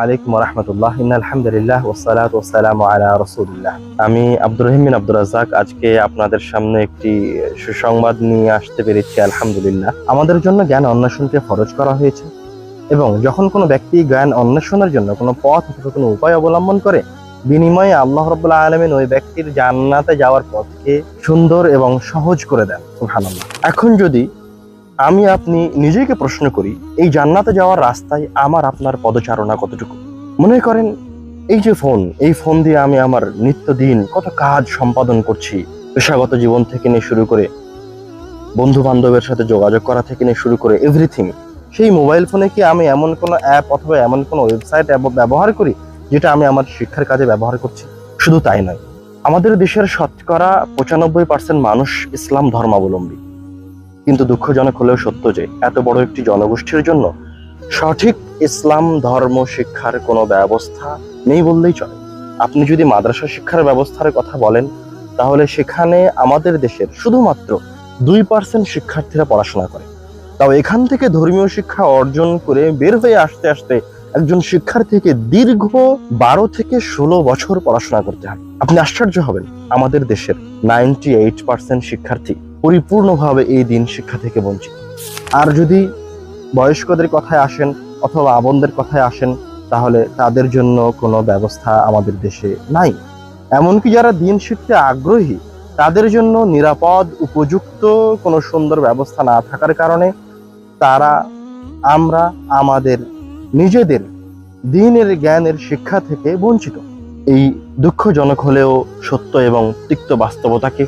আলাইকুম রহমতুল্লাহ আলহামদুলিল্লাহ ওসালাত ওসালাম আলা রসুলিল্লাহ। আমি আব্দুর রহিম বিন আব্দুর রাজাক আজকে আপনাদের সামনে একটি সুসংবাদ নিয়ে আসতে পেরেছি, আলহামদুলিল্লাহ। আমাদের জন্য জ্ঞান অন্বেষণকে ফরজ করা হয়েছে এবং যখন কোনো ব্যক্তি জ্ঞান অন্বেষণের জন্য কোনো পথ অথবা কোনো উপায় অবলম্বন করে, বিনিময়ে আল্লাহ রব্বুল্লাহ আলমিন ওই ব্যক্তির জান্নাতে যাওয়ার পথকে সুন্দর এবং সহজ করে দেন। এখন যদি আমি আপনি নিজেকে প্রশ্ন করি, এই জান্নাতে যাওয়ার রাস্তায় আমার আপনার পদচারণা কতটুকু? মনে করেন, এই যে ফোন, এই ফোন দিয়ে আমি আমার নিত্যদিন কত কাজ সম্পাদন করছি, পেশাগত জীবন থেকে নিয়ে শুরু করে বন্ধু বান্ধবের সাথে যোগাযোগ করা থেকে নিয়ে শুরু করে এভরিথিং সেই মোবাইল ফোনে কি আমি এমন কোনো অ্যাপ অথবা এমন কোনো ওয়েবসাইট ব্যবহার করি, যেটা আমি আমার শিক্ষার কাজে ব্যবহার করছি? শুধু তাই নয়, আমাদের দেশের শতকরা পঁচানব্বই পার্সেন্ট মানুষ ইসলাম ধর্মাবলম্বী। কিন্তু দুঃখজনক হলেও সত্য যে, এত বড় একটি জনগোষ্ঠীর জন্য সঠিক ইসলাম, ধর্ম, শিক্ষার কোনো ব্যবস্থা নেই বললেই চলে। আপনি যদি মাদ্রাসা শিক্ষার ব্যবস্থার কথা বলেন, তাহলে সেখানে আমাদের দেশের শুধুমাত্র দুই পার্সেন্ট শিক্ষার্থীরা পড়াশোনা করে। তাও এখান থেকে ধর্মীয় শিক্ষা অর্জন করে বের হয়ে আসতে আসতে একজন শিক্ষার্থীকে দীর্ঘ বারো থেকে ষোলো বছর পড়াশোনা করতে হয়। আপনি আশ্চর্য হবেন, আমাদের দেশের নাইনটি এইট পার্সেন্ট শিক্ষার্থী পরিপূর্ণভাবে এই দিন শিক্ষা থেকে বঞ্চিত। আর যদি বয়স্কদের কথায় আসেন অথবা আবনদের কথায় আসেন, তাহলে তাদের জন্য কোনো ব্যবস্থা আমাদের দেশে নাই। এমনকি যারা দিন শিখতে আগ্রহী, তাদের জন্য নিরাপদ, উপযুক্ত কোনো সুন্দর ব্যবস্থা না থাকার কারণে তারা, আমরা আমাদের নিজেদের দিনের জ্ঞানের শিক্ষা থেকে বঞ্চিত। এই দুঃখজনক হলেও সত্য এবং তিক্ত বাস্তবতাকে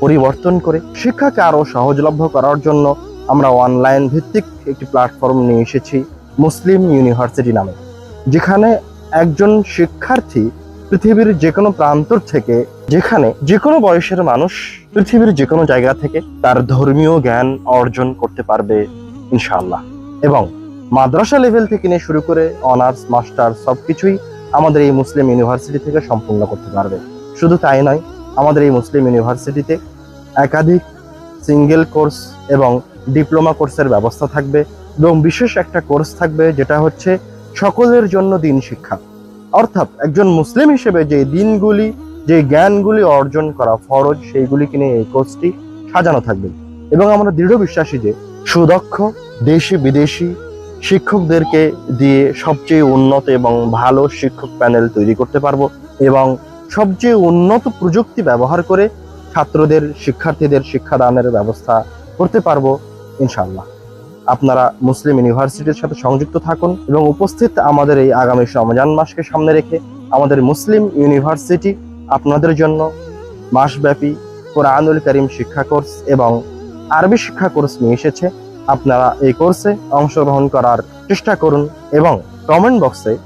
পরিবর্তন করে শিক্ষাকে আরও সহজলভ্য করার জন্য আমরা অনলাইন ভিত্তিক একটি প্ল্যাটফর্ম নিয়ে এসেছি মুসলিম ইউনিভার্সিটি নামে, যেখানে একজন শিক্ষার্থী পৃথিবীর যে কোনো প্রান্তর থেকে, যেখানে যে কোনো বয়সের মানুষ পৃথিবীর যে কোনো জায়গা থেকে তার ধর্মীয় জ্ঞান অর্জন করতে পারবে, ইনশাআল্লাহ। এবং মাদ্রাসা লেভেল থেকে নিয়ে শুরু করে অনার্স মাস্টার সবকিছুই আমাদের এই মুসলিম ইউনিভার্সিটি থেকে সম্পূর্ণ করতে পারবে। শুধু তাই নয় আমাদের এই মুসলিম ইউনিভার্সিটিতে একাধিক সিঙ্গেল কোর্স এবং ডিপ্লোমা কোর্সের ব্যবস্থা থাকবে এবং বিশেষ একটা কোর্স থাকবে যেটা হচ্ছে সকলের জন্য দিন শিক্ষা। অর্থাৎ একজন মুসলিম হিসেবে যে দিনগুলি, যে জ্ঞানগুলি অর্জন করা ফরজ সেইগুলিকে নিয়ে এই কোর্সটি সাজানো থাকবে। এবং আমরা দৃঢ় বিশ্বাসী যে সুদক্ষ দেশি বিদেশি শিক্ষকদেরকে দিয়ে সবচেয়ে উন্নত এবং ভালো শিক্ষক প্যানেল তৈরি করতে পারব এবং সবচেয়ে উন্নত প্রযুক্তি ব্যবহার করে ছাত্রদের, শিক্ষার্থীদের শিক্ষাদানের ব্যবস্থা করতে পারব ইনশাল্লাহ আপনারা মুসলিম ইউনিভার্সিটির সাথে সংযুক্ত থাকুন এবং উপস্থিত আমাদের এই আগামী রমজান মাসকে সামনে রেখে আমাদের মুসলিম ইউনিভার্সিটি আপনাদের জন্য মাসব্যাপী কোরআনুল করিম শিক্ষা কোর্স এবং আরবি শিক্ষা কোর্স নিয়ে এসেছে। আপনারা এই কোর্সে অংশগ্রহণ করার চেষ্টা করুন এবং কমেন্ট বক্সে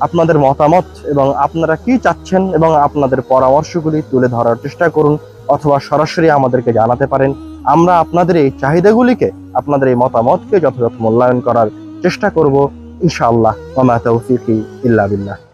আপনাদের মতামত এবং আপনারা কি চাচ্ছেন এবং আপনাদের পরামর্শগুলি তুলে ধরার চেষ্টা করুন অথবা সরাসরি আমাদেরকে জানাতে পারেন। আমরা আপনাদের এই চাহিদাগুলিকে, আপনাদের এই মতামতকে যথাযথ মূল্যায়ন করার চেষ্টা করব। ইনশাআল্লাহ। মামা তৌফিকি ইল্লা বিল্লাহ।